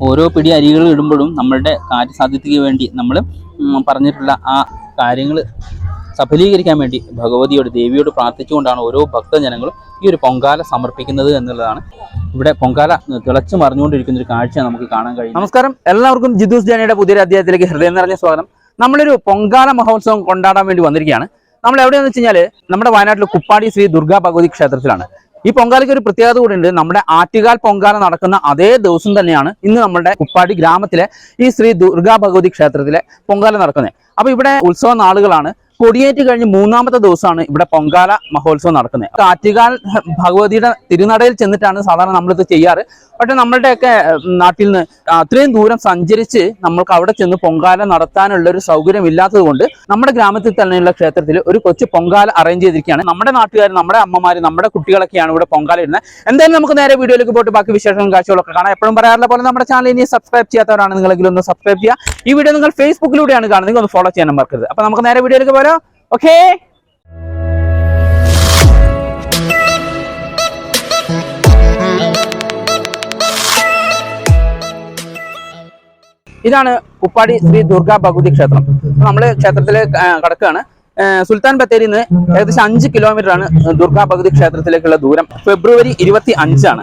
ഓരോ പിടി അരികൾ ഇടുമ്പോഴും നമ്മളുടെ കാര്യസാധ്യതയ്ക്ക് വേണ്ടി നമ്മൾ പറഞ്ഞിട്ടുള്ള ആ കാര്യങ്ങൾ സഫലീകരിക്കാൻ വേണ്ടി ഭഗവതിയോട് ദേവിയോട് പ്രാർത്ഥിച്ചുകൊണ്ടാണ് ഓരോ ഭക്തജനങ്ങളും ഈ ഒരു പൊങ്കാല സമർപ്പിക്കുന്നത് എന്നുള്ളതാണ്. ഇവിടെ പൊങ്കാല തിളച്ചു മറിഞ്ഞുകൊണ്ടിരിക്കുന്ന ഒരു കാഴ്ച നമുക്ക് കാണാൻ കഴിയും നമസ്കാരം. എല്ലാവർക്കും ജിദൂസ് ജാനയുടെ പുതിയൊരു അധ്യായത്തിലേക്ക് ഹൃദയം നിറഞ്ഞ സ്വാഗതം. നമ്മളൊരു പൊങ്കാല മഹോത്സവം കൊണ്ടാടാൻ വേണ്ടി വന്നിരിക്കുകയാണ്. നമ്മൾ എവിടെയാണെന്ന് വെച്ച് കഴിഞ്ഞാൽ നമ്മുടെ വയനാട്ടിൽ കുപ്പാടി ശ്രീ ദുർഗാ ഭഗവതി ക്ഷേത്രത്തിലാണ്. ഈ പൊങ്കാലയ്ക്ക് ഒരു പ്രത്യേകത കൂടി ഉണ്ട് നമ്മുടെ ആറ്റുകാൽ പൊങ്കാല നടക്കുന്ന അതേ ദിവസം തന്നെയാണ് ഇന്ന് നമ്മുടെ കുപ്പാടി ഗ്രാമത്തിലെ ഈ ശ്രീ ദുർഗാ ഭഗവതി ക്ഷേത്രത്തിലെ പൊങ്കാല നടക്കുന്നത്. അപ്പൊ ഇവിടെ ഉത്സവ നാളുകളാണ് കൊടിയേറ്റ് കഴിഞ്ഞ് മൂന്നാമത്തെ ദിവസമാണ് ഇവിടെ പൊങ്കാല മഹോത്സവം നടക്കുന്നത്. കാറ്റുകാൽ ഭഗവതിയുടെ തിരുനടയിൽ ചെന്നിട്ടാണ് സാധാരണ നമ്മളിത് ചെയ്യാറ്. പക്ഷെ നമ്മളുടെയൊക്കെ നാട്ടിൽ നിന്ന് അത്രയും ദൂരം സഞ്ചരിച്ച് നമ്മൾക്ക് അവിടെ ചെന്ന് പൊങ്കാല നടത്താനുള്ള ഒരു സൗകര്യം ഇല്ലാത്തത് കൊണ്ട് നമ്മുടെ ഗ്രാമത്തിൽ തന്നെയുള്ള ക്ഷേത്രത്തിൽ ഒരു കൊച്ചു പൊങ്കാല അറേഞ്ച് ചെയ്തിരിക്കുകയാണ്. നമ്മുടെ നാട്ടുകാർ നമ്മുടെ അമ്മമാർ നമ്മുടെ കുട്ടികളൊക്കെയാണ് ഇവിടെ പൊങ്കാല ഇടുന്നത്. എന്തായാലും നമുക്ക് നേരെ വീഡിയോയിലേക്ക് പോയിട്ട് ബാക്കി വിശേഷങ്ങളും കാഴ്ചകളൊക്കെ കാണാം. എപ്പോഴും പറയാറുള്ള പോലെ നമ്മുടെ ചാനൽ ഇനി സബ്സ്ക്രൈബ് ചെയ്യാത്തവരാണ് നിങ്ങളെങ്കിലും ഒന്ന് സബ്സ്ക്രൈബ് ചെയ്യുക. ഈ വീഡിയോ നിങ്ങൾ ഫേസ്ബുക്കിലൂടെയാണ് കാണുന്നത്. ഒന്ന് ഫോളോ ചെയ്യാൻ മറക്കരുത്. അപ്പൊ നമുക്ക് നേരെ വീഡിയോയിലേക്ക് പോരാം. ഓക്കേ? ഇതാണ് കുപ്പാടി ശ്രീ ദുർഗ ഭഗവതി ക്ഷേത്രം. നമ്മൾ ക്ഷേത്രത്തിലെ കടക്കുകയാണ് സുൽത്താൻ ബത്തേരിയിൽ നിന്ന് ഏകദേശം അഞ്ച് കിലോമീറ്റർ ആണ് ദുർഗാ ഭഗവതി ക്ഷേത്രത്തിലേക്കുള്ള ദൂരം. ഫെബ്രുവരി ഇരുപത്തി അഞ്ചാണ്.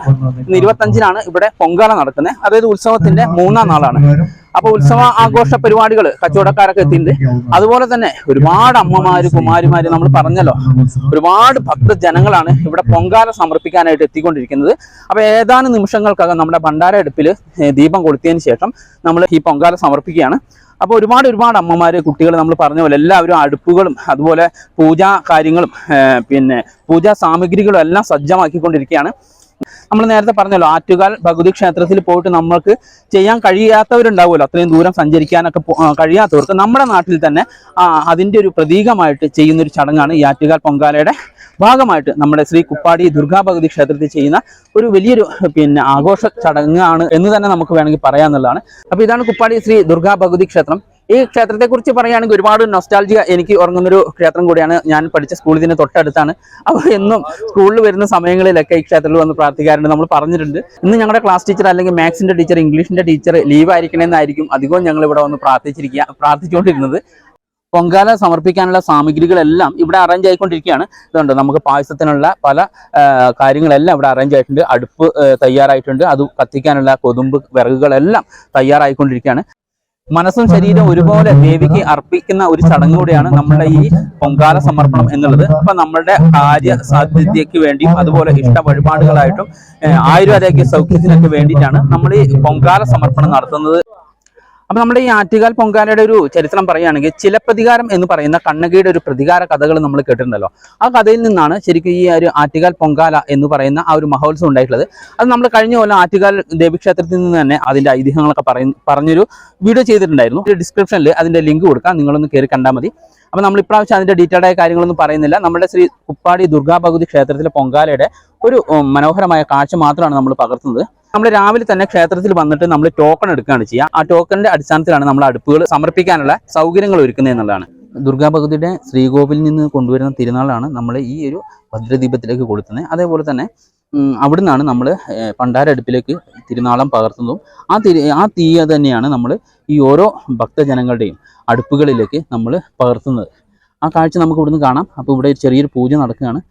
ഇരുപത്തി അഞ്ചിനാണ് ഇവിടെ പൊങ്കാല നടക്കുന്നത് അതായത് ഉത്സവത്തിന്റെ മൂന്നാം നാളാണ്. അപ്പൊ ഉത്സവ ആഘോഷ പരിപാടികൾ കച്ചവടക്കാരൊക്കെ എത്തിയിട്ടുണ്ട്. അതുപോലെ തന്നെ ഒരുപാട് അമ്മമാര് കുമാരിമാര് നമ്മൾ പറഞ്ഞല്ലോ. ഒരുപാട് ഭക്ത ജനങ്ങളാണ് ഇവിടെ പൊങ്കാല സമർപ്പിക്കാനായിട്ട് എത്തിക്കൊണ്ടിരിക്കുന്നത്. അപ്പൊ ഏതാനും നിമിഷങ്ങൾക്കകം നമ്മുടെ ഭണ്ഡാര അടുപ്പിൽ ദീപം കൊളുത്തിയതിന് ശേഷം നമ്മൾ ഈ പൊങ്കാല സമർപ്പിക്കുകയാണ്. അപ്പോൾ ഒരുപാട് ഒരുപാട് അമ്മമാര് കുട്ടികൾ നമ്മൾ പറഞ്ഞ പോലെ എല്ലാവരും അടുപ്പുകളും അതുപോലെ പൂജാ കാര്യങ്ങളും പിന്നെ പൂജാ സാമഗ്രികളും എല്ലാം സജ്ജമാക്കിക്കൊണ്ടിരിക്കുകയാണ്. നമ്മൾ നേരത്തെ പറഞ്ഞല്ലോ ആറ്റുകാൽ ഭഗവതി ക്ഷേത്രത്തിൽ പോയിട്ട് നമ്മൾക്ക് ചെയ്യാൻ കഴിയാത്തവരുണ്ടാവുമല്ലോ. അത്രയും ദൂരം സഞ്ചരിക്കാനൊക്കെ കഴിയാത്തവർക്ക് നമ്മുടെ നാട്ടിൽ തന്നെ അതിന്റെ ഒരു പ്രതീകമായിട്ട് ചെയ്യുന്നൊരു ചടങ്ങാണ് ഈ ആറ്റുകാൽ പൊങ്കാലയുടെ ഭാഗമായിട്ട് നമ്മുടെ ശ്രീ കുപ്പാടി ദുർഗാ ഭഗവതി ക്ഷേത്രത്തിൽ ചെയ്യുന്ന ഒരു വലിയൊരു പിന്നെ ആഘോഷ ചടങ്ങാണ് എന്ന് തന്നെ നമുക്ക് വേണമെങ്കിൽ പറയാന്നുള്ളതാണ്. അപ്പോൾ ഇതാണ് കുപ്പാടി ശ്രീ ദുർഗാ ഭഗവതി ക്ഷേത്രം. ഈ ക്ഷേത്രത്തെ കുറിച്ച് പറയുകയാണെങ്കിൽ ഒരുപാട് നൊസ്റ്റാൾജിയ എനിക്ക് ഉറങ്ങുന്നൊരു ക്ഷേത്രം കൂടിയാണ് ഞാൻ പഠിച്ച സ്കൂളിൽ ഇതിന് തൊട്ടടുത്താണ്. അപ്പോൾ എന്നും സ്കൂളിൽ വരുന്ന സമയങ്ങളിലൊക്കെ ഈ ക്ഷേത്രത്തിൽ വന്ന് പ്രാർത്ഥിക്കാറുണ്ട്. നമ്മൾ പറഞ്ഞിട്ടുണ്ട്. ഇന്ന് ഞങ്ങളുടെ ക്ലാസ് ടീച്ചർ അല്ലെങ്കിൽ മാത്സിന്റെ ടീച്ചർ ഇംഗ്ലീഷിന്റെ ടീച്ചർ ലീവ് ആയിരിക്കണമെന്നായിരിക്കും അധികവും ഞങ്ങൾ ഇവിടെ വന്ന് പ്രാർത്ഥിച്ചിരിക്കുക പ്രാർത്ഥിച്ചുകൊണ്ടിരുന്നത്. പൊങ്കാല സമർപ്പിക്കാനുള്ള സാമഗ്രികളെല്ലാം ഇവിടെ അറേഞ്ച് ആയിക്കൊണ്ടിരിക്കുകയാണ്. ഇതുണ്ട് നമുക്ക് പായസത്തിനുള്ള പല കാര്യങ്ങളെല്ലാം ഇവിടെ അറേഞ്ച് ആയിട്ടുണ്ട്. അടുപ്പ് തയ്യാറായിട്ടുണ്ട്. അത് കത്തിക്കാനുള്ള കൊതുമ്പ് വിറകുകളെല്ലാം തയ്യാറായിക്കൊണ്ടിരിക്കുകയാണ്. മനസ്സും ശരീരവും ഒരുപോലെ ദേവിക്ക് അർപ്പിക്കുന്ന ഒരു ചടങ്ങ് കൂടിയാണ് നമ്മുടെ ഈ പൊങ്കാല സമർപ്പണം എന്നുള്ളത്. അപ്പൊ നമ്മുടെ കാര്യ സാധ്യതയ്ക്ക് വേണ്ടിയും അതുപോലെ ഇഷ്ട വഴിപാടുകളായിട്ടും ആയുർവേദ സൗഖ്യത്തിനൊക്കെ വേണ്ടിയിട്ടാണ് നമ്മൾ ഈ പൊങ്കാല സമർപ്പണം നടത്തുന്നത്. അപ്പൊ നമ്മുടെ ഈ ആറ്റുകാൽ പൊങ്കാലയുടെ ഒരു ചരിത്രം പറയുകയാണെങ്കിൽ ചിലപ്രതികാരം എന്ന് പറയുന്ന കണ്ണകിയുടെ ഒരു പ്രതികാര കഥകൾ നമ്മൾ കേട്ടിട്ടുണ്ടല്ലോ. ആ കഥയിൽ നിന്നാണ് ശരിക്കും ഈ ഒരു ആറ്റുകാൽ പൊങ്കാല എന്ന് പറയുന്ന ആ ഒരു മഹോത്സവം ഉണ്ടായിട്ടുള്ളത്. അത് നമ്മൾ കഴിഞ്ഞ പോലെ ആറ്റുകാൽ ദേവീക്ഷേത്രത്തിൽ നിന്ന് തന്നെ അതിന്റെ ഐതിഹ്യങ്ങളൊക്കെ പറയ പറഞ്ഞൊരു വീഡിയോ ചെയ്തിട്ടുണ്ടായിരുന്നു. ഡിസ്ക്രിപ്ഷനിൽ അതിന്റെ ലിങ്ക് കൊടുക്കാം. നിങ്ങളൊന്ന് കയറി കണ്ടാൽ മതി. അപ്പൊ നമ്മൾ ഇപ്രാവശ്യം അതിന്റെ ഡീറ്റെയിൽഡ് ആയ കാര്യങ്ങളൊന്നും പറയുന്നില്ല. നമ്മുടെ ശ്രീ കുപ്പാടി ദുർഗാഭഗതി ക്ഷേത്രത്തിലെ പൊങ്കാലയുടെ ഒരു മനോഹരമായ കാഴ്ച മാത്രമാണ് നമ്മൾ പകർത്തുന്നത്. നമ്മൾ രാവിലെ തന്നെ ക്ഷേത്രത്തിൽ വന്നിട്ട് നമ്മൾ ടോക്കൺ എടുക്കുകയാണ് ചെയ്യുക. ആ ടോക്കണിന്റെ അടിസ്ഥാനത്തിലാണ് നമ്മൾ അടുപ്പുകൾ സമർപ്പിക്കാനുള്ള സൗകര്യങ്ങൾ ഒരുക്കുന്നത് എന്നുള്ളതാണ്. ദുർഗാ ഭഗവതിയുടെ ശ്രീകോവിലിൽ നിന്ന് കൊണ്ടുവരുന്ന തിരുനാളാണ് നമ്മൾ ഈ ഒരു ഭദ്രദീപത്തിലേക്ക് കൊടുക്കുന്നത് അതേപോലെ തന്നെ അവിടെ അവിടുന്നാണ് നമ്മൾ പണ്ടാര അടുപ്പിലേക്ക് തിരുനാളം പകർത്തുന്നതും. ആ തിരി ആ തീയ തന്നെയാണ് നമ്മൾ ഈ ഓരോ ഭക്തജനങ്ങളുടെയും അടുപ്പുകളിലേക്ക് നമ്മൾ പകർത്തുന്നത്. ആ കാഴ്ച നമുക്ക് ഇവിടുന്ന് കാണാം. അപ്പോൾ ഇവിടെ ചെറിയൊരു പൂജ നടക്കുകയാണ്.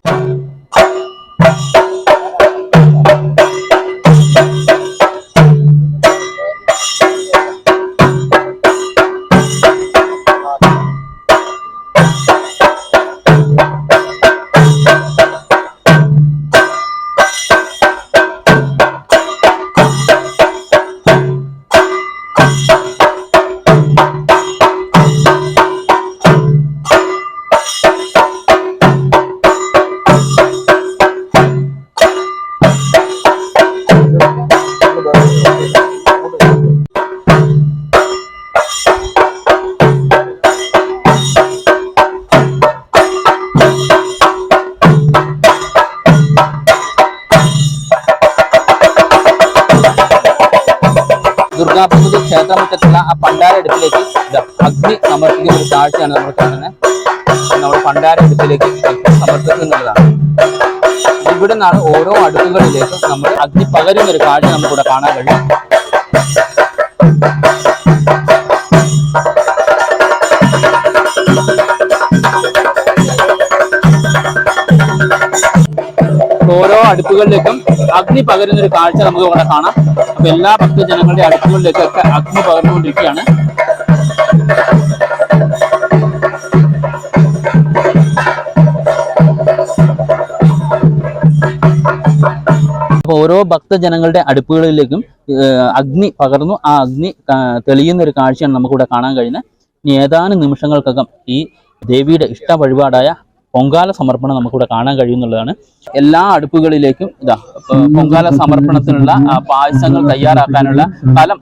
ക്ഷേത്രമുറ്റത്തുള്ള ആ പണ്ടാര അടുപ്പിലേക്ക് അഗ്നി സമർപ്പിക്കുന്ന ഒരു കാഴ്ചയാണ് നമ്മൾ കാണുന്നത് നമ്മൾ പണ്ടാര അടുപ്പിലേക്ക് അഗ്നി സമർപ്പിക്കുന്നതാണ് ഇവിടെ നിന്നാണ് ഓരോ അടുപ്പുകളിലേക്കും നമ്മൾ അഗ്നി പകരുന്ന ഒരു കാഴ്ച നമുക്കിവിടെ കാണാൻ കഴിയും. ഓരോ അടുപ്പുകളിലേക്കും അഗ്നി പകരുന്ന ഒരു കാഴ്ച നമുക്ക് ഇവിടെ കാണാം. അപ്പൊ എല്ലാ ഭക്തജനങ്ങളുടെ അടുപ്പുകളിലേക്കൊക്കെ അഗ്നി പകർന്നുകൊണ്ടിരിക്കുകയാണ്. ഓരോ ഭക്തജനങ്ങളുടെ അടുപ്പുകളിലേക്കും അഗ്നി പകർന്നു. ആ അഗ്നി തെളിയുന്ന ഒരു കാഴ്ചയാണ് നമുക്കിവിടെ കാണാൻ കഴിയുന്നത്. ഏതാനും നിമിഷങ്ങൾക്കകം ഈ ദേവിയുടെ ഇഷ്ട വഴിപാടായ പൊങ്കാല സമർപ്പണം നമുക്കിവിടെ കാണാൻ കഴിയുന്നുള്ളതാണ്. എല്ലാ അടുപ്പുകളിലേക്കും ഇതാ പൊങ്കാല സമർപ്പണത്തിനുള്ള പായസങ്ങൾ തയ്യാറാക്കാനുള്ള സ്ഥലം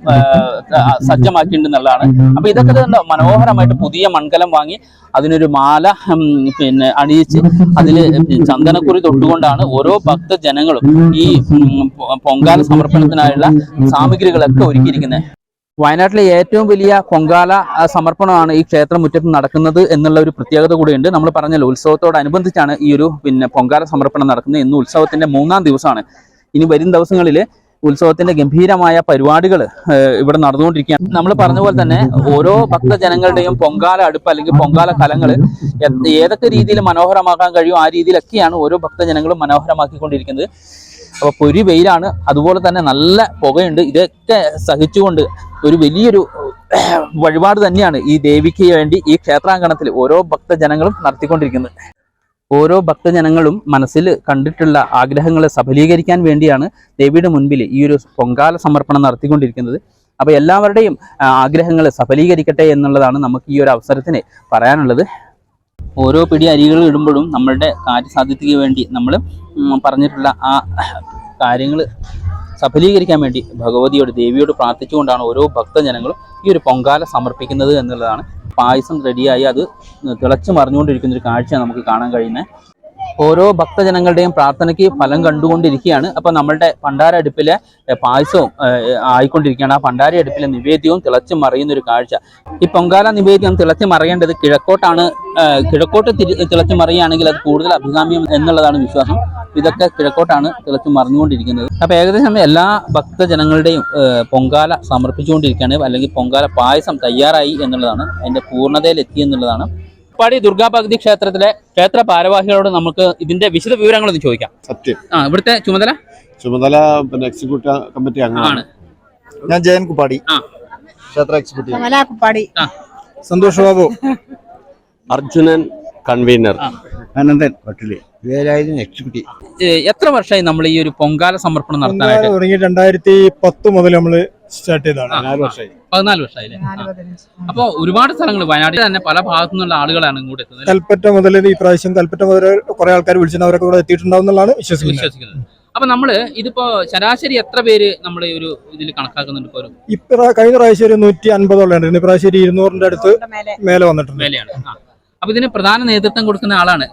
സജ്ജമാക്കിയിട്ടുണ്ടെന്നുള്ളതാണ്. അപ്പൊ ഇതൊക്കെ തന്നെ മനോഹരമായിട്ട് പുതിയ മൺകലം വാങ്ങി അതിനൊരു മാല പിന്നെ അണിയിച്ച് അതിൽ ചന്ദനക്കുറി തൊട്ടുകൊണ്ടാണ് ഓരോ ഭക്തജനങ്ങളും ഈ പൊങ്കാല സമർപ്പണത്തിനായുള്ള സാമഗ്രികളൊക്കെ ഒരുക്കിയിരിക്കുന്നത്. വയനാട്ടിലെ ഏറ്റവും വലിയ പൊങ്കാല സമർപ്പണമാണ് ഈ ക്ഷേത്രമുറ്റത്ത് നടക്കുന്നത് എന്നുള്ള ഒരു പ്രത്യേകത കൂടിയുണ്ട്. നമ്മൾ പറഞ്ഞല്ലോ ഉത്സവത്തോടനുബന്ധിച്ചാണ് ഈ ഒരു പിന്നെ പൊങ്കാല സമർപ്പണം നടക്കുന്നത്. ഇന്ന് ഉത്സവത്തിന്റെ മൂന്നാം ദിവസമാണ്. ഇനി വരും ദിവസങ്ങളിൽ ഉത്സവത്തിന്റെ ഗംഭീരമായ പരിപാടികൾ ഇവിടെ നടന്നുകൊണ്ടിരിക്കുകയാണ്. നമ്മൾ പറഞ്ഞ പോലെ തന്നെ ഓരോ ഭക്തജനങ്ങളുടെയും പൊങ്കാല അടുപ്പ് അല്ലെങ്കിൽ പൊങ്കാല കലങ്ങൾ ഏതൊക്കെ രീതിയിൽ മനോഹരമാക്കാൻ കഴിയും ആ രീതിയിലൊക്കെയാണ് ഓരോ ഭക്തജനങ്ങളും മനോഹരമാക്കിക്കൊണ്ടിരിക്കുന്നത്. അപ്പോൾ പൊരി വെയിലാണ്. അതുപോലെ തന്നെ നല്ല പുകയുണ്ട്. ഇതൊക്കെ സഹിച്ചുകൊണ്ട് ഒരു വലിയൊരു വഴിപാട് തന്നെയാണ് ഈ ദേവിക്ക് വേണ്ടി ഈ ക്ഷേത്രാങ്കണത്തിൽ ഓരോ ഭക്തജനങ്ങളും നടത്തിക്കൊണ്ടിരിക്കുന്നത്. ഓരോ ഭക്തജനങ്ങളും മനസ്സിൽ കണ്ടിട്ടുള്ള ആഗ്രഹങ്ങളെ സഫലീകരിക്കാൻ വേണ്ടിയാണ് ദേവിയുടെ മുൻപിൽ ഈ ഒരു പൊങ്കാല സമർപ്പണം നടത്തിക്കൊണ്ടിരിക്കുന്നത്. അപ്പോൾ എല്ലാവരുടെയും ആഗ്രഹങ്ങളെ സഫലീകരിക്കട്ടെ എന്നുള്ളതാണ് നമുക്ക് ഈ ഒരു അവസരത്തിന് പറയാനുള്ളത്. ഓരോ പിടി അരികൾ ഇടുമ്പോഴും നമ്മളുടെ കാര്യസാധ്യതയ്ക്ക് വേണ്ടി നമ്മൾ പറഞ്ഞിട്ടുള്ള ആ കാര്യങ്ങൾ സഫലീകരിക്കാൻ വേണ്ടി ഭഗവതിയോട് ദേവിയോട് പ്രാർത്ഥിച്ചുകൊണ്ടാണ് ഓരോ ഭക്തജനങ്ങളും ഈ ഒരു പൊങ്കാല സമർപ്പിക്കുന്നത് എന്നുള്ളതാണ്. പായസം റെഡിയായി അത് തിളച്ചു മറിഞ്ഞുകൊണ്ടിരിക്കുന്ന ഒരു കാഴ്ച നമുക്ക് കാണാൻ കഴിയുന്നത്. ഓരോ ഭക്തജനങ്ങളുടെയും പ്രാർത്ഥനയ്ക്ക് ഫലം കണ്ടുകൊണ്ടിരിക്കുകയാണ്. അപ്പോൾ നമ്മളുടെ പണ്ടാര അടുപ്പിലെ പായസവും ആയിക്കൊണ്ടിരിക്കുകയാണ്. ആ പണ്ടാര അടുപ്പിലെ നിവേദ്യവും തിളച്ചു മറിയുന്ന ഒരു കാഴ്ച. ഈ പൊങ്കാല നിവേദ്യം തിളച്ചു മറിയേണ്ടത് കിഴക്കോട്ടാണ്. കിഴക്കോട്ട് തിളച്ചു മറിയുകയാണെങ്കിൽ അത് കൂടുതൽ അഭികാമ്യം എന്നുള്ളതാണ് വിശ്വാസം. ഇതൊക്കെ കിഴക്കോട്ടാണ് തിളച്ചു മറിഞ്ഞുകൊണ്ടിരിക്കുന്നത്. അപ്പൊ ഏകദേശം എല്ലാ ഭക്തജനങ്ങളുടെയും പൊങ്കാല സമർപ്പിച്ചുകൊണ്ടിരിക്കുകയാണ്. അല്ലെങ്കിൽ പൊങ്കാല പായസം തയ്യാറായി എന്നുള്ളതാണ്. അതിന്റെ പൂർണതയിലെത്തി എന്നുള്ളതാണ്. പാടി ദുർഗാഭഗതി ക്ഷേത്രത്തിലെ ക്ഷേത്ര ഭാരവാഹികളോട് നമുക്ക് ഇതിന്റെ വിശദ വിവരങ്ങൾ ഒന്ന് ചോദിക്കാം. സത്യം. ആ ഇവിടുത്തെ ചുമതല? ചുമതല പിന്നെ എക്സിക്യൂട്ടീവ് കമ്മിറ്റി അംഗമാണ് ഞാൻ ജയൻ കുപ്പാടി. ആ. ക്ഷേത്ര എക്സിക്യൂട്ടീവ് കുപ്പാടി. ആ. സന്തോഷ് ബാബു. അർജുനൻ കൺവീനർ അനന്തൻ പട്ടിലി വേലായുധൻ എക്സിക്യൂട്ടീവ് എത്ര വർഷമായി നമ്മൾ ഈ ഒരു പൊങ്കാല സമർപ്പണം നടത്താനായിട്ട്? തുടങ്ങി രണ്ടായിരത്തി പത്ത് മുതൽ നമ്മൾ സ്റ്റാർട്ട് ചെയ്തതാണ്. നാല് വർഷമായി. പതിനാല് വർഷമായില്ലേ? അപ്പൊ ഒരുപാട് സ്ഥലങ്ങൾ വയനാട്ടിൽ തന്നെ പല ഭാഗത്തു നിന്നുള്ള ആളുകളാണ് ഇങ്ങോട്ട് എത്തുന്നത്? കൽപ്പറ്റ മുതൽ ഈ പ്രാവശ്യം കൽപ്പറ്റ മുതൽ കുറെ ആൾക്കാർ വിളിച്ചിട്ട് അവരൊക്കെ ഇവിടെ എത്തിയിട്ടുണ്ടാവും എന്നുള്ളതാണ് വിശ്വസിക്കുന്നത്. അപ്പൊ നമ്മൾ ഇതിപ്പോ ശരാശരി എത്ര പേര് നമ്മൾ ഒരു ഇതിൽ കണക്കാക്കുന്നുണ്ട് ഇപ്പൊ ഒരു? ഇപ്രാ കഴിഞ്ഞ പ്രാവശ്യം ഒരു നൂറ്റി അൻപതോളം ഒരു ഇരുന്നൂറിന്റെ അടുത്ത് മേലെ. വന്നിട്ടുണ്ട്. വിലയാണ് ആ. അപ്പൊ ഇതിന് പ്രധാന നേതൃത്വം കൊടുക്കുന്ന ആളാണ്.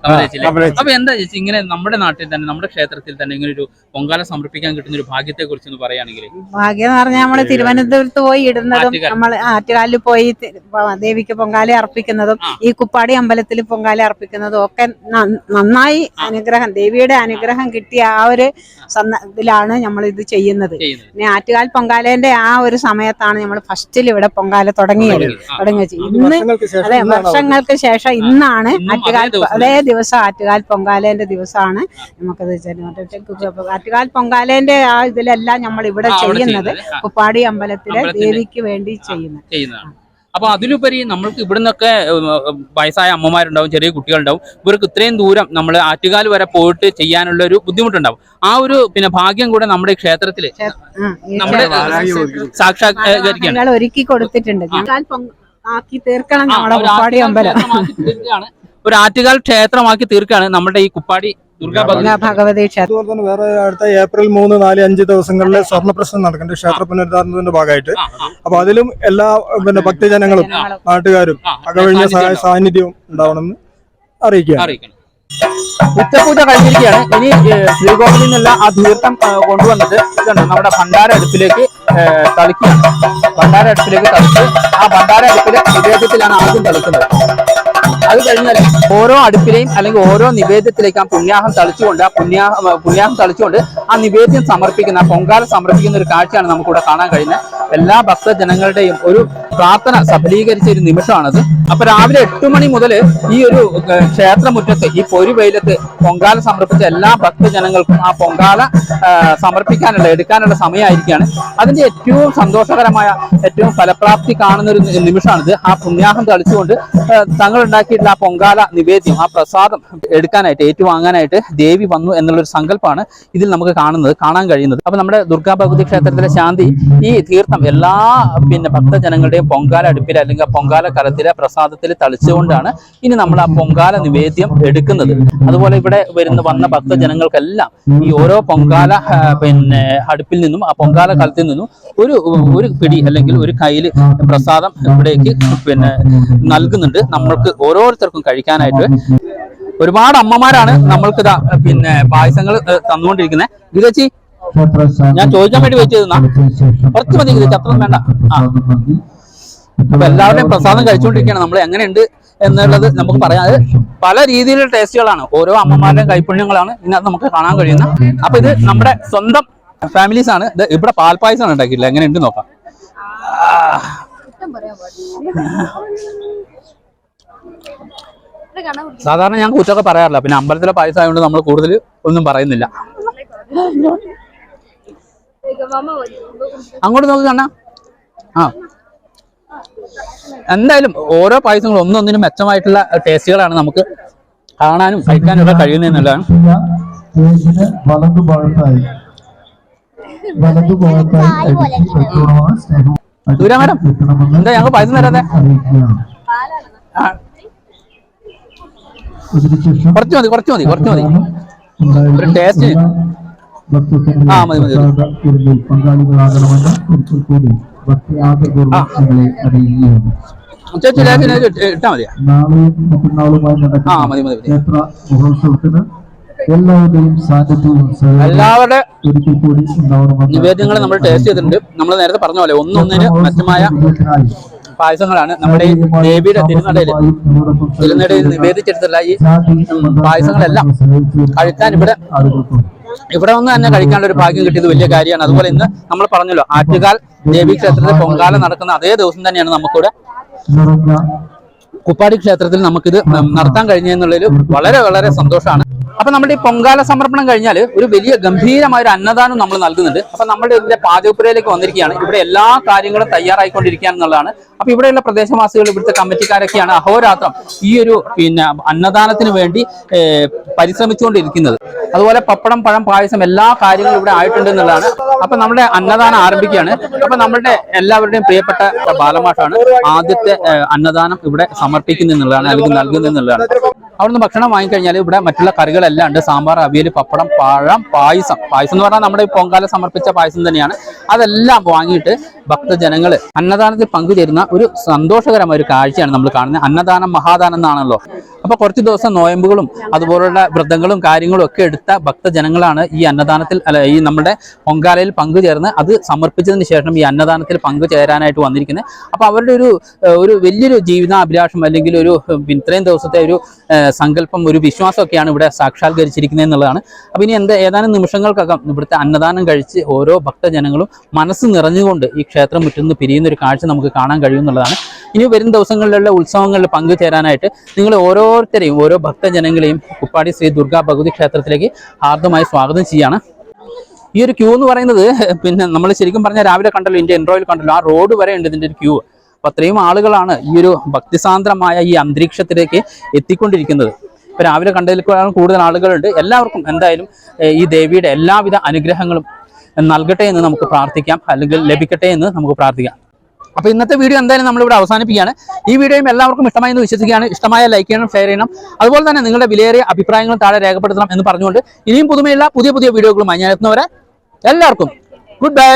അപ്പൊ എന്താ ചേച്ചി ഇങ്ങനെ നമ്മുടെ നാട്ടിൽ തന്നെ നമ്മുടെ ക്ഷേത്രത്തിൽ തന്നെ ഇങ്ങനെ ഒരു പൊങ്കാല സമർപ്പിക്കാൻ കിട്ടുന്ന ഒരു ഭാഗ്യത്തെ കുറിച്ച് ഒന്ന് പറയുകയാണെങ്കിൽ ഭാഗ്യം എന്ന് പറഞ്ഞാൽ നമ്മൾ തിരുവനന്തപുരത്ത് പോയി ഇടുന്നതും. നമ്മൾ ആറ്റുകാലിൽ പോയി ദേവിക്ക് പൊങ്കാല അർപ്പിക്കുന്നതും ഈ കുപ്പാടി അമ്പലത്തിൽ പൊങ്കാല അർപ്പിക്കുന്നതും ഒക്കെ നന്നായി അനുഗ്രഹം ദേവിയുടെ അനുഗ്രഹം കിട്ടിയ ആ ഒരു ഇതിലാണ് നമ്മൾ ഇത് ചെയ്യുന്നത്. പിന്നെ ആറ്റുകാൽ പൊങ്കാലേന്റെ ആ ഒരു സമയത്താണ് നമ്മൾ ഫസ്റ്റിൽ ഇവിടെ പൊങ്കാല തുടങ്ങിയത്. തുടങ്ങിയത്. ഇന്ന് അതെ വർഷങ്ങൾക്ക് ശേഷം ഇന്നാണ് ആറ്റുകാൽ അതേ ദിവസം ആറ്റുകാൽ പൊങ്കാലേന്റെ ദിവസമാണ് നമുക്കത്. ആറ്റുകാൽ പൊങ്കാലേന്റെ ആ ഇതിലെല്ലാം നമ്മൾ ഇവിടെ ചെയ്യുന്നത്. കുപ്പാടി അമ്പലത്തിലെ ദേവിക്ക് വേണ്ടി ചെയ്യുന്നത്. ചെയ്യുന്നതാണ്. അപ്പൊ അതിലുപരി നമ്മൾക്ക് ഇവിടുന്നൊക്കെ വയസ്സായ അമ്മമാരുണ്ടാവും ചെറിയ കുട്ടികളുണ്ടാവും. ഇവർക്ക് ഇത്രയും ദൂരം നമ്മൾ ആറ്റുകാൽ വരെ പോയിട്ട് ചെയ്യാനുള്ള ഒരു ബുദ്ധിമുട്ടുണ്ടാവും. ആ ഒരു പിന്നെ ഭാഗ്യം കൂടെ നമ്മുടെ ഈ ക്ഷേത്രത്തിൽ ആ, ഈ നമ്മുടെ സാക്ഷാത്കരിക്കാൻ ഒരുക്കി കൊടുത്തിട്ടുണ്ട്. ആറ്റുകാൽ പൊങ്ക- ആക്കി തീർക്കണം നമ്മുടെ ഒരു കുപ്പാടി ആറ്റുകാൽ അമ്പലം. ക്ഷേത്രമാക്കി തീർക്കുകയാണ്. ഒരു ആറ്റുകാൽ ക്ഷേത്രമാക്കി തീർക്കാണ് നമ്മുടെ ഈ കുപ്പാടി ഭഗവതി അതുപോലെ തന്നെ വേറെ അടുത്ത ഏപ്രിൽ മൂന്ന് നാല് അഞ്ച് ദിവസങ്ങളിൽ സ്വർണ പ്രശ്നം നടക്കുന്നുണ്ട് ക്ഷേത്ര പുനരുദ്ധാരണത്തിന്റെ ഭാഗമായിട്ട്. അപ്പൊ അതിലും എല്ലാ പിന്നെ ഭക്തജനങ്ങളും. നാട്ടുകാരും അകവഴിഞ്ഞ സാന്നിധ്യം ഉണ്ടാവും. സാന്നിധ്യവും ഉണ്ടാവണമെന്ന് അറിയിക്കുക ഉച്ചപൂജ കഴിഞ്ഞിരിക്കുകയാണ്. ഇനി ശ്രീകോവിൽ നിന്നുള്ള ആ തീർത്ഥം കൊണ്ടുവന്നിട്ട് ഇതുണ്ട്. നമ്മുടെ ഭണ്ഡാര അടുപ്പിലേക്ക് തളിക്കുകയാണ്. ഭണ്ഡാര അടുപ്പിലേക്ക് തളിച്ച് ആ ഭണ്ഡാര അടുപ്പിലെ നിവേദ്യത്തിലാണ് ആദ്യം തളിക്കുന്നത്. അത് കഴിഞ്ഞാൽ ഓരോ അടുപ്പിലെയും അല്ലെങ്കിൽ ഓരോ നിവേദ്യത്തിലേക്ക് ആ പുണ്യാഹം തളിച്ചുകൊണ്ട് ആ പുണ്യാഹം പുണ്യാഹം തളിച്ചുകൊണ്ട് ആ നിവേദ്യം സമർപ്പിക്കുന്ന പൊങ്കാല സമർപ്പിക്കുന്ന ഒരു കാഴ്ചയാണ് നമുക്കിവിടെ കാണാൻ കഴിയുന്നത്. എല്ലാ ഭക്തജനങ്ങളുടെയും ഒരു പ്രാർത്ഥന സഫലീകരിച്ച ഒരു നിമിഷമാണത്. അപ്പൊ രാവിലെ എട്ട് മണി മുതൽ ഈ ഒരു ക്ഷേത്രമുറ്റത്ത് ഈ പൊരു വെയിലത്ത് പൊങ്കാല സമർപ്പിച്ച എല്ലാ ഭക്തജനങ്ങൾക്കും ആ പൊങ്കാല സമർപ്പിക്കാനുള്ള എടുക്കാനുള്ള സമയമായിരിക്കുകയാണ്. അതിന്റെ ഏറ്റവും സന്തോഷകരമായ ഏറ്റവും ഫലപ്രാപ്തി കാണുന്ന ഒരു നിമിഷമാണിത്. ആ പുണ്യാഹം തളിച്ചുകൊണ്ട് തങ്ങൾ ഉണ്ടാക്കിയിട്ടുള്ള ആ പൊങ്കാല നിവേദ്യം ആ പ്രസാദം എടുക്കാനായിട്ട് ഏറ്റുവാങ്ങാനായിട്ട് ദേവി വന്നു എന്നുള്ളൊരു സങ്കല്പമാണ് ഇതിൽ നമുക്ക് കാണുന്നത് കാണാൻ കഴിയുന്നത്. അപ്പൊ നമ്മുടെ ദുർഗാ ഭഗവതി ക്ഷേത്രത്തിലെ ശാന്തി ഈ തീർത്ഥം എല്ലാ പിന്നെ ഭക്തജനങ്ങളുടെയും പൊങ്കാല അടുപ്പിൽ അല്ലെങ്കിൽ പൊങ്കാല കലത്തിലെ പ്രസാദത്തിൽ തളിച്ചുകൊണ്ടാണ് ഇനി നമ്മൾ ആ പൊങ്കാല നിവേദ്യം എടുക്കുന്നത്. അതുപോലെ ഇവിടെ വരുന്ന വന്ന ഭക്തജനങ്ങൾക്കെല്ലാം ഈ ഓരോ പൊങ്കാല പിന്നെ അടുപ്പിൽ നിന്നും ആ പൊങ്കാല കലത്തിൽ നിന്നും ഒരു ഒരു പിടി അല്ലെങ്കിൽ ഒരു കയ്യിൽ പ്രസാദം ഇവിടേക്ക് പിന്നെ നൽകുന്നുണ്ട്. നമ്മൾക്ക് ഓരോരുത്തർക്കും കഴിക്കാനായിട്ട് ഒരുപാട് അമ്മമാരാണ് നമ്മൾക്ക് പിന്നെ പായസങ്ങൾ തന്നുകൊണ്ടിരിക്കുന്നത്. ഗീതച്ചി ഞാൻ ചോദിക്കാൻ വേണ്ടി ചെയ്തെന്നാ കുറച്ച് മതി ഗീതച്ചി അത്രയും വേണ്ട. ആ. അപ്പൊ എല്ലാവരുടെയും പ്രസാദം കഴിച്ചുകൊണ്ടിരിക്കുകയാണ്. നമ്മൾ എങ്ങനെയുണ്ട് എന്നുള്ളത് നമുക്ക് പറയാം. അത് പല രീതിയിലുള്ള ടേസ്റ്റുകളാണ്. ഓരോ അമ്മമാരുടെയും കൈപുണ്യങ്ങളാണ് ഇതിനകത്ത് നമുക്ക് കാണാൻ കഴിയുന്ന അപ്പൊ ഇത് നമ്മുടെ സ്വന്തം ഫാമിലീസ് ആണ്. ഇത് ഇവിടെ പാൽപ്പായസമാണ് ഉണ്ടാക്കിയിട്ടില്ല? എങ്ങനെയുണ്ട് നോക്കാം. സാധാരണ ഞാൻ കുറ്റമൊക്കെ പറയാറില്ല. പിന്നെ അമ്പലത്തിലെ പായസം ആയതുകൊണ്ട് നമ്മൾ കൂടുതൽ ഒന്നും പറയുന്നില്ല. അങ്ങോട്ട് നോക്കി കണ്ണാ. ആ. എന്തായാലും ഓരോ പായസങ്ങളും ഒന്നൊന്നിനും മെച്ചമായിട്ടുള്ള ടേസ്റ്റുകളാണ് നമുക്ക് കാണാനും കഴിക്കാനും ഒക്കെ കഴിയുന്നതെന്നുള്ളതാണ് സൂര്യ മാഡം എന്താ ഞങ്ങൾ പായസം തരാതെ? കുറച്ച് മതി കുറച്ച് മതി കുറച്ച് മതി. ഒരു ടേസ്റ്റ്. ആ, മതി, മതി. പങ്കാളികളാകണമെന്ന് ഭക്തിയാദപൂർവം അറിയിക്കുകയാണ് ഇട്ടാ മതിയാ? നാളെയും മറ്റന്നാളുമായി ആ നടക്കുന്ന മതി മതി മതി. ക്ഷേത്ര മഹോത്സവത്തിന് എല്ലാവരുടെയും സാന്നിധ്യവും സഹകരണവും എല്ലാവരുടെ ഒരിക്കൽ കൂടി നിവേദ്യങ്ങൾ നമ്മൾ ടേസ്റ്റ് ചെയ്തിട്ടുണ്ട്. നമ്മൾ നേരത്തെ പറഞ്ഞ പോലെ ഒന്നൊന്നിന് മറ്റുമായ പായസങ്ങളാണ് നമ്മുടെ ഈ ദേവിയുടെ തിരുനടയിൽ തിരുനടയിൽ നിവേദിച്ചെടുത്തുള്ള ഈ പായസങ്ങളെല്ലാം കഴിക്കാൻ ഇവിടെ ഇവിടെ ഒന്ന് തന്നെ കഴിക്കാനുള്ള ഒരു ഭാഗ്യം കിട്ടിയത് വലിയ കാര്യമാണ്. അതുപോലെ ഇന്ന് നമ്മൾ പറഞ്ഞല്ലോ ആറ്റുകാൽ ദേവി ക്ഷേത്രത്തിൽ പൊങ്കാല നടക്കുന്ന അതേ ദിവസം തന്നെയാണ് നമുക്കിവിടെ കുപ്പാടി ക്ഷേത്രത്തിൽ നമുക്കിത് നടത്താൻ കഴിഞ്ഞെന്നുള്ളതിൽ വളരെ വളരെ സന്തോഷമാണ്. അപ്പൊ നമ്മുടെ ഈ പൊങ്കാല സമർപ്പണം കഴിഞ്ഞാൽ ഒരു വലിയ ഗംഭീരമായ ഒരു അന്നദാനം നമ്മൾ നൽകുന്നുണ്ട്. അപ്പൊ നമ്മുടെ ഇതിന്റെ പാചകപ്പുരയിലേക്ക് വന്നിരിക്കുകയാണ്. ഇവിടെ എല്ലാ കാര്യങ്ങളും തയ്യാറായിക്കൊണ്ടിരിക്കുകയാണെന്നുള്ളതാണ് അപ്പൊ ഇവിടെയുള്ള പ്രദേശവാസികൾ ഇവിടുത്തെ കമ്മിറ്റിക്കാരൊക്കെയാണ് അഹോരാത്രം ഈ ഒരു പിന്നെ അന്നദാനത്തിന് വേണ്ടി പരിശ്രമിച്ചുകൊണ്ടിരിക്കുന്നത്. അതുപോലെ പപ്പടം പഴം പായസം എല്ലാ കാര്യങ്ങളും ഇവിടെ ആയിട്ടുണ്ട് എന്നുള്ളതാണ്. അപ്പൊ നമ്മുടെ അന്നദാനം ആരംഭിക്കുകയാണ്. അപ്പൊ നമ്മുടെ എല്ലാവരുടെയും പ്രിയപ്പെട്ട ബാലമാഷാണ് ആദ്യത്തെ അന്നദാനം ഇവിടെ സമർപ്പിക്കുന്നത് എന്നുള്ളതാണ് അല്ലെങ്കിൽ നൽകുന്നത് എന്നുള്ളതാണ് അവിടുന്ന് ഭക്ഷണം വാങ്ങിക്കഴിഞ്ഞാൽ ഇവിടെ മറ്റുള്ള കറികളെല്ലാം ഉണ്ട്. സാമ്പാർ അവിയൽ പപ്പടം പഴം പായസം. പായസം എന്ന് പറഞ്ഞാൽ നമ്മുടെ ഈ പൊങ്കാല സമർപ്പിച്ച പായസം തന്നെയാണ്. അതെല്ലാം വാങ്ങിയിട്ട് ഭക്തജനങ്ങൾ അന്നദാനത്തിൽ പങ്കുചേരുന്ന ഒരു സന്തോഷകരമായ ഒരു കാഴ്ചയാണ് നമ്മൾ കാണുന്നത്. അന്നദാനം മഹാദാനം എന്നാണല്ലോ. അപ്പൊ കുറച്ച് ദിവസം നോയമ്പുകളും അതുപോലുള്ള വ്രതങ്ങളും കാര്യങ്ങളും ഒക്കെ എടുത്ത ഭക്തജനങ്ങളാണ് ഈ അന്നദാനത്തിൽ അല്ല ഈ നമ്മുടെ പൊങ്കാലയിൽ പങ്കുചേർന്ന് അത് സമർപ്പിച്ചതിന് ശേഷം ഈ അന്നദാനത്തിൽ പങ്കുചേരാനായിട്ട് വന്നിരിക്കുന്നത്. അപ്പൊ അവരുടെ ഒരു ഒരു വലിയൊരു ജീവിതാഭിലാഷം അല്ലെങ്കിൽ ഒരു ഇത്രയും ദിവസത്തെ ഒരു സങ്കല്പം ഒരു വിശ്വാസമൊക്കെയാണ് ഇവിടെ സാക്ഷാത്കരിച്ചിരിക്കുന്നത് എന്നുള്ളതാണ്. അപ്പൊ ഇനി എന്താ ഏതാനും നിമിഷങ്ങൾക്കകം ഇവിടുത്തെ അന്നദാനം കഴിച്ച് ഓരോ ഭക്തജനങ്ങളും മനസ്സ് നിറഞ്ഞുകൊണ്ട് ഈ ക്ഷേത്രം മുറ്റുനിന്ന് പിരിയുന്ന ഒരു കാഴ്ച നമുക്ക് കാണാൻ കഴിയുന്നുള്ളതാണ് ഇനി വരും ദിവസങ്ങളിലുള്ള ഉത്സവങ്ങളിൽ പങ്കുചേരാനായിട്ട് നിങ്ങൾ ഓരോരുത്തരെയും ഓരോ ഭക്തജനങ്ങളെയും കുപ്പാടി ശ്രീ ദുർഗാ ഭഗവതി ക്ഷേത്രത്തിലേക്ക് ഹാർദമായി സ്വാഗതം ചെയ്യാണ്. ഈ ഒരു ക്യൂ എന്ന് പറയുന്നത് പിന്നെ നമ്മൾ ശരിക്കും പറഞ്ഞാൽ രാവിലെ കണ്ടല്ലോ ഇന്ത്യ എൻട്രോയിൽ കണ്ടല്ലോ ആ റോഡ് വരെ ഉണ്ട് ഇതിന്റെ ഒരു ക്യൂ അപ്പം അത്രയും ആളുകളാണ് ഈ ഒരു ഭക്തിസാന്ദ്രമായ ഈ അന്തരീക്ഷത്തിലേക്ക് എത്തിക്കൊണ്ടിരിക്കുന്നത്. ഇപ്പം രാവിലെ കണ്ടതിലേക്കാളും കൂടുതൽ ആളുകളുണ്ട്. എല്ലാവർക്കും എന്തായാലും ഈ ദേവിയുടെ എല്ലാവിധ അനുഗ്രഹങ്ങളും നൽകട്ടെ എന്ന് നമുക്ക് പ്രാർത്ഥിക്കാം അല്ലെങ്കിൽ ലഭിക്കട്ടെ എന്ന് നമുക്ക് പ്രാർത്ഥിക്കാം. അപ്പൊ ഇന്നത്തെ വീഡിയോ എന്തായാലും നമ്മൾ ഇവിടെ അവസാനിപ്പിക്കുകയാണ്. ഈ വീഡിയോയും എല്ലാവർക്കും ഇഷ്ടമായി എന്ന് വിശ്വസിക്കുകയാണ്. ഇഷ്ടമായ ലൈക്ക് ചെയ്യണം ഷെയർ ചെയ്യണം. അതുപോലെ തന്നെ നിങ്ങളുടെ വിലയേറിയ അഭിപ്രായങ്ങൾ താഴെ രേഖപ്പെടുത്തണം എന്ന് പറഞ്ഞുകൊണ്ട് ഇനിയും പുതുമയുള്ള പുതിയ പുതിയ വീഡിയോകളുമായി ഞാൻ എത്തുന്നവരെ എല്ലാവർക്കും ഗുഡ് ബൈ